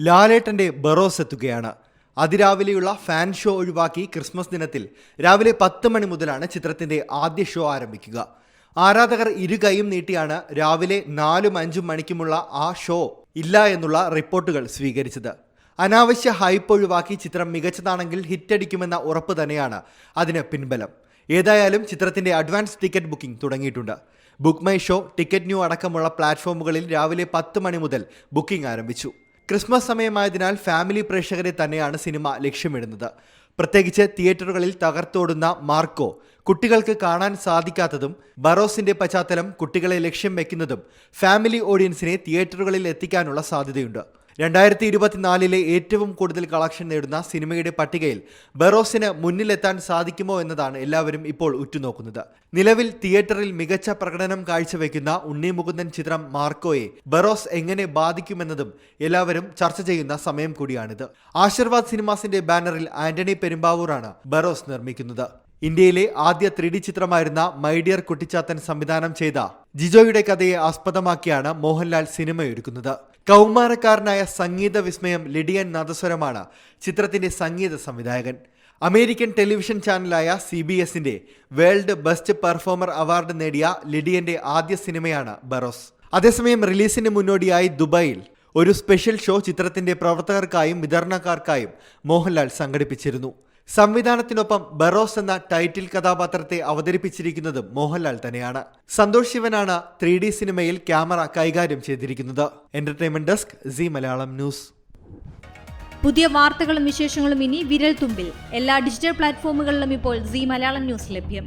ലാലേട്ടന്റെ ബറോസ് എത്തുകയാണ്. അതിരാവിലെയുള്ള ഫാൻ ഷോ ഒഴിവാക്കി ക്രിസ്മസ് ദിനത്തിൽ രാവിലെ പത്ത് മണി മുതലാണ് ചിത്രത്തിന്റെ ആദ്യ ഷോ ആരംഭിക്കുക. ആരാധകർ ഇരു കൈയും നീട്ടിയാണ് രാവിലെ നാലും അഞ്ചും മണിക്കുമുള്ള ആ ഷോ ഇല്ല എന്നുള്ള റിപ്പോർട്ടുകൾ സ്വീകരിച്ചത്. അനാവശ്യ ഹൈപ്പ് ഒഴിവാക്കി ചിത്രം മികച്ചതാണെങ്കിൽ ഹിറ്റടിക്കുമെന്ന ഉറപ്പ് തന്നെയാണ് അതിന് പിൻബലം. ഏതായാലും ചിത്രത്തിന്റെ അഡ്വാൻസ് ടിക്കറ്റ് ബുക്കിംഗ് തുടങ്ങിയിട്ടുണ്ട്. Book my show ticket new അടക്കമുള്ള പ്ലാറ്റ്ഫോമുകളിൽ രാവിലെ പത്ത് മണി മുതൽ ബുക്കിംഗ് ആരംഭിച്ചു. ക്രിസ്മസ് സമയമായതിനാൽ ഫാമിലി പ്രേക്ഷകരെ തന്നെയാണ് സിനിമ ലക്ഷ്യമിടുന്നത്. പ്രത്യേകിച്ച് തിയേറ്ററുകളിൽ തകർത്തോടുന്ന മാർക്കോ കുട്ടികൾക്ക് കാണാൻ സാധിക്കാത്തതും ബറോസിന്റെ പശ്ചാത്തലം കുട്ടികളെ ലക്ഷ്യം വെക്കുന്നതും ഫാമിലി ഓഡിയൻസിനെ തിയേറ്ററുകളിൽ എത്തിക്കാനുള്ള സാധ്യതയുണ്ട്. രണ്ടായിരത്തി ഇരുപത്തിനാലിലെ ഏറ്റവും കൂടുതൽ കളക്ഷൻ നേടുന്ന സിനിമയുടെ പട്ടികയിൽ ബെറോസിന് മുന്നിലെത്താൻ സാധിക്കുമോ എന്നതാണ് എല്ലാവരും ഇപ്പോൾ ഉറ്റുനോക്കുന്നത്. നിലവിൽ തിയേറ്ററിൽ മികച്ച പ്രകടനം കാഴ്ചവെക്കുന്ന ഉണ്ണി മുകുന്ദൻ ചിത്രം മാർക്കോയെ ബെറോസ് എങ്ങനെ ബാധിക്കുമെന്നതും എല്ലാവരും ചർച്ച ചെയ്യുന്ന സമയം കൂടിയാണിത്. ആശീർവാദ് സിനിമാസിന്റെ ബാനറിൽ ആന്റണി പെരുമ്പാവൂറാണ് ബെറോസ് നിർമ്മിക്കുന്നത്. ഇന്ത്യയിലെ ആദ്യ ത്രീ ഡി ചിത്രമായിരുന്ന മൈഡിയർ കുട്ടിച്ചാത്തൻ സംവിധാനം ചെയ്ത ജിജോയുടെ കഥയെ ആസ്പദമാക്കിയാണ് മോഹൻലാൽ സിനിമയൊരുക്കുന്നത്. കൗമാരക്കാരനായ സംഗീത വിസ്മയം ലിഡിയൻ നാദസ്വരമാണ് ചിത്രത്തിന്റെ സംഗീത സംവിധായകൻ. അമേരിക്കൻ ടെലിവിഷൻ ചാനലായ സി ബി എസിന്റെ വേൾഡ് ബെസ്റ്റ് പെർഫോമർ അവാർഡ് നേടിയ ലിഡിയന്റെ ആദ്യ സിനിമയാണ് ബറോസ്. അതേസമയം റിലീസിന് മുന്നോടിയായി ദുബായിൽ ഒരു സ്പെഷ്യൽ ഷോ ചിത്രത്തിന്റെ പ്രവർത്തകർക്കായും വിതരണക്കാർക്കായും മോഹൻലാൽ സംഘടിപ്പിച്ചിരുന്നു. സംവിധാനത്തിനൊപ്പം ബറോസ് എന്ന ടൈറ്റിൽ കഥാപാത്രത്തെ അവതരിപ്പിച്ചിരിക്കുന്നത് മോഹൻലാൽ തന്നെയാണ്. സന്തോഷ് ശിവനാണ് ത്രീ ഡി സിനിമയിൽ ക്യാമറ കൈകാര്യം ചെയ്തിരിക്കുന്നത്. Entertainment desk Zee Malayalam news. പുതിയ വാർത്തകളും വിശേഷങ്ങളും ഇനി വിരൽ തുമ്പിൽ എല്ലാ ഡിജിറ്റൽ പ്ലാറ്റ്ഫോമുകളിലും ഇപ്പോൾ സി മലയാളം ന്യൂസ് ലഭ്യം.